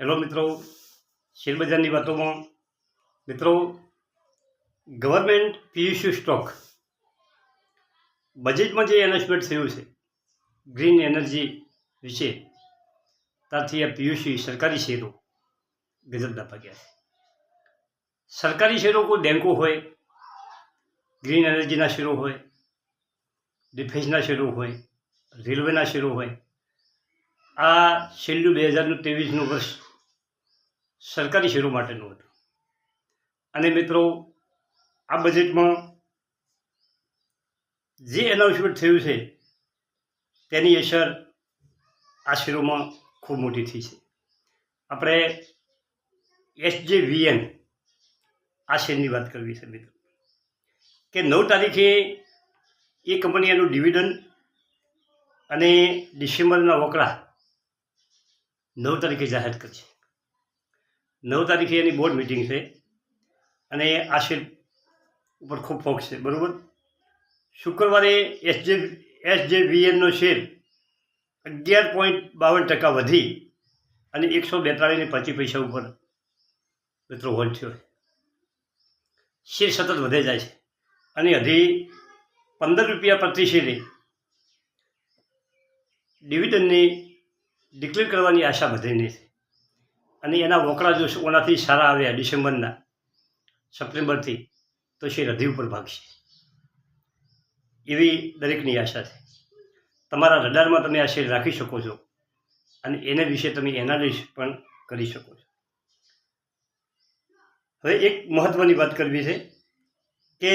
Hello મિત્રો, શેરબજારની વાતોમાં. મિત્રો, ગવર્મેન્ટ પીયુસી સ્ટોક. બજેટમાં જે એનાઉન્સમેન્ટ થયું છે ગ્રીન એનર્જી વિશે, ત્યારથી આ પીયુસી સરકારી શેરો ગજબના પગ્યા છે. સરકારી શેરો કોઈ બેન્કો હોય ગ્રીન એનર્જીના શેરો હોય ડિફેન્સના શેરો હોય રેલવેના શેરો હોય, આ છેલ્લું બે હજારનું ત્રેવીસનું વર્ષ સરકારી શેરો માટેનું હતું. અને મિત્રો, આ બજેટમાં જે એનાઉન્સમેન્ટ થયું છે, તેની અસર આ શેરોમાં ખૂબ મોટી થઈ છે. આપણે એસજેવીએન આ શેરની વાત કરવી છે, મિત્રો. કે નવ તારીખે એ કંપની એનું ડિવિડન્ડ અને ડિસેમ્બરના વકરા નવ તારીખે જાહેર કરશે. નવ તારીખે એની બોર્ડ મિટિંગ છે. અને આ શેર ઉપર ખૂબ ફોકસ છે. બરાબર? શુક્રવારે એસજે એસજેવીએનનો શેર અગિયાર પોઈન્ટ બાવન ટકા વધી અને એકસો બેતાળીસ ને પચીસ પૈસા ઉપર મિત્રો હોલ્ડ થયો શેર સતત વધે જાય છે. અને હજી પંદર રૂપિયા પ્રતિ શેરે ડિવિડન્ડની ડિક્લેર કરવાની આશા બધાની છે. અને એના વોકળા જો ઓનાથી સારા આવ્યા ડિસેમ્બરના, સપ્ટેમ્બરથી, તો શ્રી હૃદય ઉપર ભાગશે. એવી દરેકની આશા છે. તમારા રડારમાં તમે આ શેર રાખી શકો છો અને એના વિશે તમે એનાલિસ પણ કરી શકો છો. હવે એક મહત્ત્વની વાત કરવી છે કે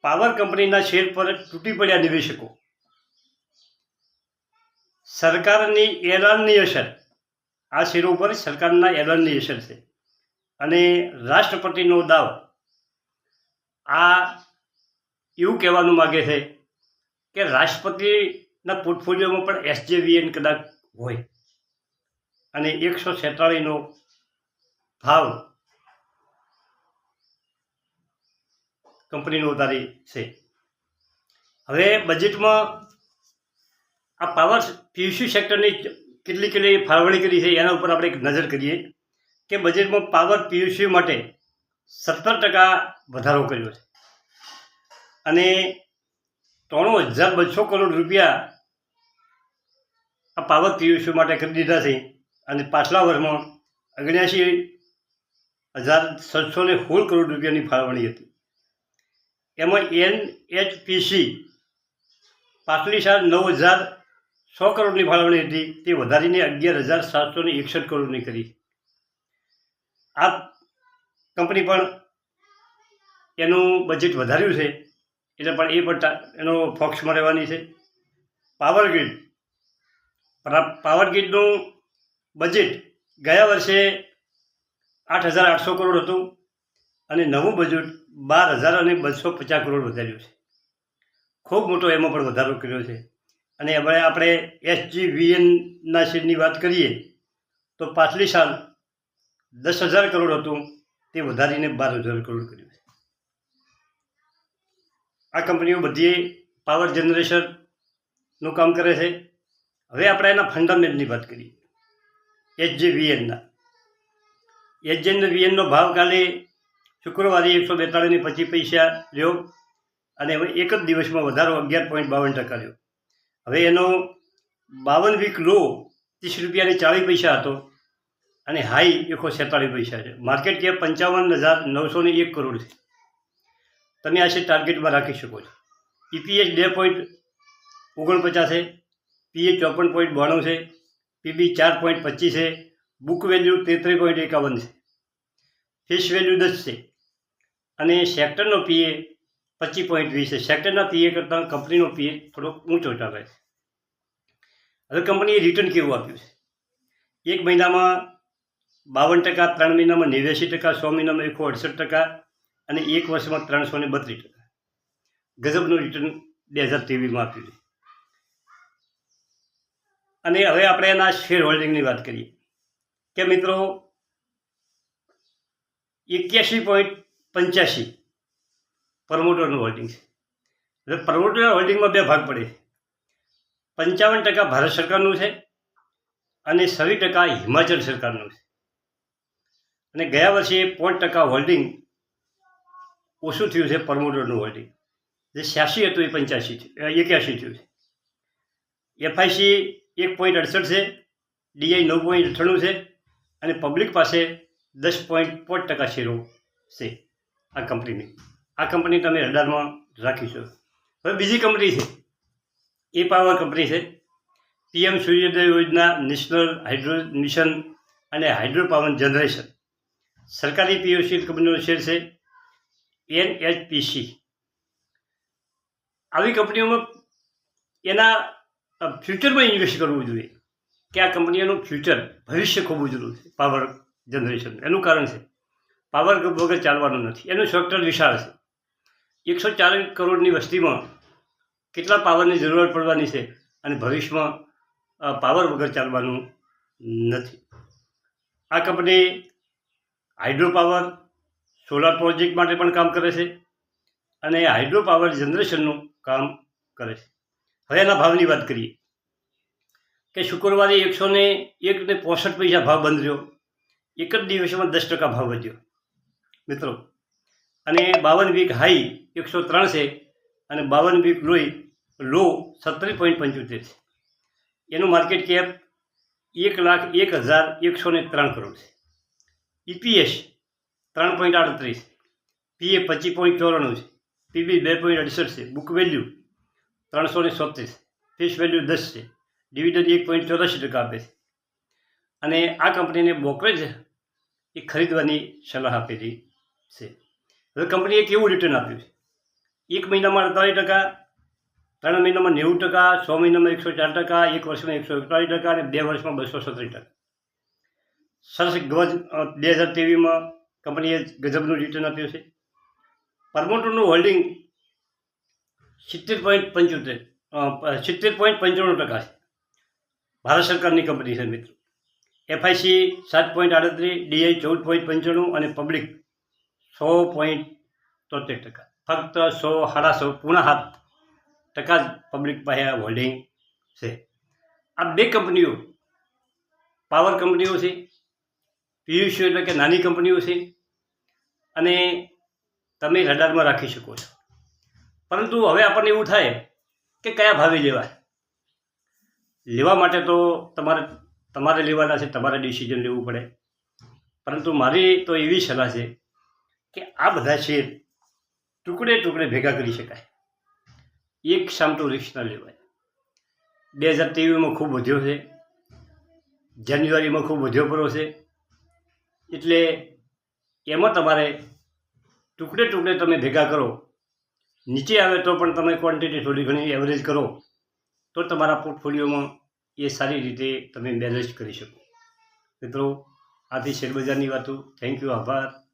પાવર કંપનીના શેર પર તૂટી પડ્યા નિવેશકો. સરકારની એલાનની અસર આ શેરો ઉપર સરકારના એલાનની અસર છે. અને રાષ્ટ્રપતિનો દાવ, આ એવું કહેવાનું માગે છે કે રાષ્ટ્રપતિના પોર્ટફોલિયોમાં પણ એસજેવીએન કદાચ હોય. અને એકસો છેતાળીનો ભાવ કંપનીનો ઉતારી છે. હવે બજેટમાં આ પાવર પીયુસી સેક્ટરની કેટલી કેટલી ફાળવણી કરી છે, એના ઉપર આપણે એક નજર કરીએ કે બજેટમાં પાવર પીયુસી માટે સત્તર ટકા વધારો કર્યો છે. અને ત્રણ હજાર બસો કરોડ રૂપિયા આ પાવર પીયુસી માટે કરી દીધા છે અને પાછલા વર્ષમાં અગણ્યાસી હજાર છસો ને સોળ કરોડ રૂપિયાની ફાળવણી હતી. એમાં એન એચપીસી પાછલી સાલ નવ હજાર સો કરોડની ફાળવણી હતી. તે વધારીને અગિયાર હજાર સાતસો ને એકસઠ કરોડની કરી આ કંપની પણ એનું બજેટ વધાર્યું છે. એટલે પણ એ પણ એનો ફોક્સમાં રહેવાની છે. પાવર ગ્રીડ પાવર ગ્રીડનું બજેટ ગયા વર્ષે આઠ હજાર આઠસો કરોડ હતું અને નવું બજેટ બાર હજાર અને બસો પચાસ કરોડ વધાર્યું છે. ખૂબ મોટો એમાં પણ વધારો કર્યો છે. અને હવે આપણે એસજીવીએનના શેરની વાત કરીએ, તો પાછલી સાલ દસ હજાર કરોડ હતું, તે વધારીને બાર હજાર કરોડ કર્યું છે. આ કંપનીઓ બધી પાવર જનરેશનનું કામ કરે છે. હવે આપણે એના ફંડામેન્ટની વાત કરીએ એચજેવીએનના એચજેવીએનનો ભાવ કાલે શુક્રવારે એકસો બેતાળીસની પચીસ પૈસા રહ્યો, અને હવે એક જ દિવસમાં વધારો અગિયાર પોઈન્ટ બાવન ટકા રહ્યો. હવે એનો બાવન વીક લો ત્રીસ રૂપિયાની ચાળીસ પૈસા હતો અને હાઈ એકસો છેતાળીસ પૈસા છે. માર્કેટ કેપ પંચાવન હજાર નવસો ને એક કરોડ છે. તમે આ છે ટાર્ગેટમાં રાખી શકો છો. ઈપીએચ બે પોઈન્ટ ઓગણપચાસ છે. પીએ ચોપન પોઈન્ટ બાણું છે. પીબી ચાર પોઈન્ટ પચીસ છે. બુક વેલ્યુ તેત્રીસ પોઈન્ટ એકાવન છે. ફિશ વેલ્યુ દસ છે. અને સેક્ટરનો પીએ પચીસ પોઈન્ટ વીસ છે. સેક્ટરના પીએ કરતાં કંપનીનો પીએ થોડો ઊંચો ચાલે છે. હવે કંપનીએ રિટર્ન કેવું આપ્યું છે? એક મહિનામાં બાવન ટકા, ત્રણ મહિનામાં નેવ્યાસી ટકા, સો મહિનામાં એકસો અડસઠ ટકા અને એક વર્ષમાં ત્રણસો ને બત્રીસ ટકા. ગજબનું રિટર્ન બે હજાર ત્રેવીસમાં આપ્યું છે. અને હવે આપણે એના શેર હોલ્ડિંગની વાત કરીએ. કે મિત્રો, એક્યાસી પોઈન્ટ પંચ્યાસી પ્રમોટરનું હોલ્ડિંગ છે. એટલે પ્રમોટર હોલ્ડિંગમાં બે ભાગ પડે પંચાવન ટકા ભારત સરકારનું છે અને છવ્વીસ ટકા હિમાચલ સરકારનું છે. અને ગયા વર્ષે પાંચ ટકા હોલ્ડિંગ ઓછું થયું છે પ્રમોટરનું હોલ્ડિંગ જે છ્યાસી હતું, એ પંચ્યાસી એક્યાસી થયું છે. એફઆઈસી એક પોઈન્ટ અડસઠ છે, ડીઆઈ નવ પોઈન્ટ અઠ્ઠાણું છે અને પબ્લિક પાસે દસ પોઈન્ટ પાંચ ટકા શેરો છે આ કંપનીની આ કંપની તમે રડારમાં રાખીશું હવે બીજી કંપની છે. એ પાવર કંપની છે. PM Suryoday Yojana, national hydro mission અને હાઇડ્રો પાવર જનરેશન. સરકારી પીઓસી કંપનીનો શેર છે. એનએચપીસી. આવી કંપનીઓમાં એના ફ્યુચરમાં ઇન્વેસ્ટ કરવું જોઈએ. કે આ કંપનીઓનું ફ્યુચર, ભવિષ્ય ખૂબ ઉજળું છે, પાવર જનરેશન એનું કારણ છે, પાવર વગર ચાલવાનું નથી. એનું સેક્ટર વિશાળ છે. એકસો ચાલીસ કરોડની વસ્તીમાં કેટલા પાવરની જરૂરત પડવાની છે અને ભવિષ્યમાં પાવર વગર ચાલવાનું નથી. આ company hydro power, solar project માટે પણ કામ કરે છે અને હાઇડ્રો પાવર જનરેશનનું કામ કરે છે. હવે એના ભાવની વાત કરીએ કે શુક્રવારે એકસો ને એક ને પોસઠ પૈસા ભાવ બંધ રહ્યો. એક જ દિવસમાં દસ ટકા ભાવ વધ્યો. મિત્રો, અને બાવન વીક હાઈ એકસો ત્રણ છે અને બાવન વીક લોઈ લો સત્તર પોઈન્ટ પંચોતેર. છે એનું માર્કેટ કેપ એક લાખ એક હજાર એકસો ને ત્રણ કરોડ છે. ઈપીએસ ત્રણ પોઈન્ટ આડત્રીસ. પીએ પચીસ પોઈન્ટ ચોરાણું છે. પીબી બે પોઈન્ટ અડસઠ છે. બુક વેલ્યુ ત્રણસો ને સોત્રીસ ફેસ વેલ્યુ દસ છે. ડિવિડન્ડ એક પોઈન્ટ ચોરાસી ટકા આપે છે. અને આ કંપનીને બ્રોકરેજ એ ખરીદવાની સલાહ આપેલી છે. હવે કંપનીએ કેવું રિટર્ન આપ્યું છે? એક મહિનામાં અડતાલીસ ટકા ત્રણ મહિનામાં નેવું ટકા, છ મહિનામાં એકસો ચાર ટકા, એક વર્ષમાં એકસો એકતાલીસ ટકા અને બે વર્ષમાં બસો સત્તરી ટકા. સરસ ગજ બે હજાર તેવીસમાં કંપનીએ ગજબનું રિટર્ન આપ્યું છે. પરમોટરનું હોલ્ડિંગ સિત્તેર પોઈન્ટ પંચોતેર સિત્તેર પોઈન્ટ પંચાણું ટકા છે. ભારત સરકારની કંપની છે મિત્રો. એફઆઈસી સાત પોઈન્ટ આડત્રીસ, ડીઆઈ ચૌદ પોઈન્ટ પંચાણું અને પબ્લિક સો પોઈન્ટ તોતેર ટકા. ફક્ત સો, સાડા સો પૂણા હાથ ટકા જ પબ્લિક પાસે હોલ્ડિંગ છે. આ બે કંપનીઓ પાવર કંપનીઓ છે પીયુસીઓ એટલે કે નાની કંપનીઓ છે અને તમે રડારમાં રાખી શકો છો. પરંતુ હવે આપણને એવું થાય કે કયા ભાવે લેવાય? લેવા માટે તો તમારે તમારે લેવાના છે, તમારે ડિસિઝન લેવું પડે. પરંતુ મારી તો એવી સલાહ છે કે આ બધા શેર ટુકડે ટુકડે ભેગા કરી શકાય. એક સામટું રિસ્ક ન લેવાય. બે હજાર ત્રેવીસમાં ખૂબ વધ્યો છે. જાન્યુઆરીમાં ખૂબ વધ્યો પડ્યો છે એટલે એમાં તમારે ટુકડે ટુકડે તમે ભેગા કરો. નીચે આવે તો પણ તમે ક્વોન્ટિટી થોડી ઘણી એવરેજ કરો. તો તમારા પોર્ટફોલિયોમાં એ સારી રીતે તમે મેનેજ કરી શકો. મિત્રો, આથી શેરબજારની વાતો. થેન્ક યુ આભાર.